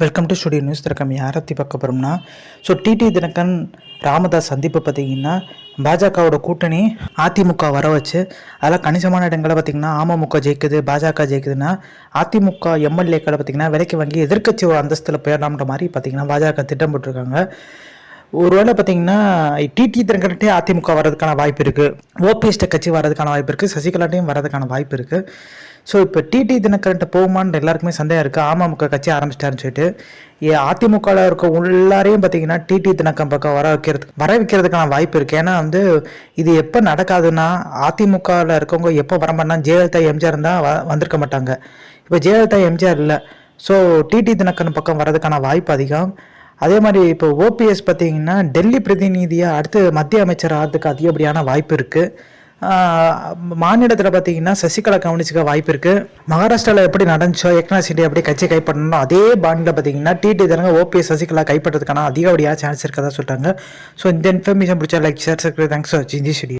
Welcome to studio news திறக்கம் யாரை பார்க்க போகிறோம்னா ஸோ டிடி தினகரன் ராமதாஸ் சந்திப்பு பார்த்தீங்கன்னா பாஜகவோட கூட்டணி அதிமுக வர வச்சு அதில் கணிசமான இடங்களை பார்த்திங்கன்னா அமமுக ஜெயிக்குது பாஜக ஜெயிக்குதுன்னா அதிமுக எம்எல்ஏக்களை பார்த்திங்கன்னா விலைக்கு வாங்கி எதிர்க்கட்சி ஒரு அந்தஸ்தில் போயிடலாம்ன்ற மாதிரி பார்த்திங்கன்னா பாஜக திட்டம் போட்டிருக்காங்க. ஒருவேளை பார்த்தீங்கன்னா டிடி தினகரன்ட்டே அதிமுக வர்றதுக்கான வாய்ப்பு இருக்குது ஓபிஎஸ்ட கட்சி வர்றதுக்கான வாய்ப்பு இருக்குது சசிகலாட்டையும் வர்றதுக்கான வாய்ப்பு இருக்குது ஸோ இப்போ டிடி தினகரன்ட்ட போகுமான்னு எல்லாருக்குமே சந்தேகம் இருக்குது அமமுக கட்சி ஆரம்பிச்சிட்டாருன்னு சொல்லிட்டு ஏ அதிமுகவில் இருக்க உள்ளாரையும் பார்த்தீங்கன்னா டிடி தினக்கம் பக்கம் வர வைக்கிறதுக்கு வர வைக்கிறதுக்கான வாய்ப்பு இருக்குது ஏன்னா வந்து இது எப்போ நடக்காதுன்னா அதிமுகவில் இருக்கவங்க எப்போ வரமாட்டா ஜெயலலிதா எம்ஜிஆர் இருந்தால் வ வந்திருக்க மாட்டாங்க. இப்போ ஜெயலலிதா எம்ஜிஆர் இல்லை. ஸோ டிடி தினகரன் பக்கம் வர்றதுக்கான வாய்ப்பு அதிகம். அதே மாதிரி இப்போ ஓபிஎஸ் பார்த்தீங்கன்னா டெல்லி பிரதிநிதியாக அடுத்து மத்திய அமைச்சர் ஆகிறதுக்கு அதிகப்படியான வாய்ப்பு இருக்குது மாநிலத்தில் பார்த்தீங்கன்னா சசிகலா கவனிச்சுக்க வாய்ப்பு இருக்குது மகாராஷ்டிராவில் எப்படி நடந்துச்சோ எக்னா சிண்டே எப்படி கட்சி கைப்பற்றணும் அதே பாண்டில் பார்த்தீங்கன்னா டிடி தரங்க ஓபிஎஸ் சசிகலா கைப்பற்றதுக்கான அதிகப்படியாக சான்ஸ் இருக்கதா சொல்கிறாங்க ஸோ இந்த இன்ஃபர்மேஷன் பிடிச்சா like share subscribe thanks for வாட்சிங் தி ஸ்டுடியோ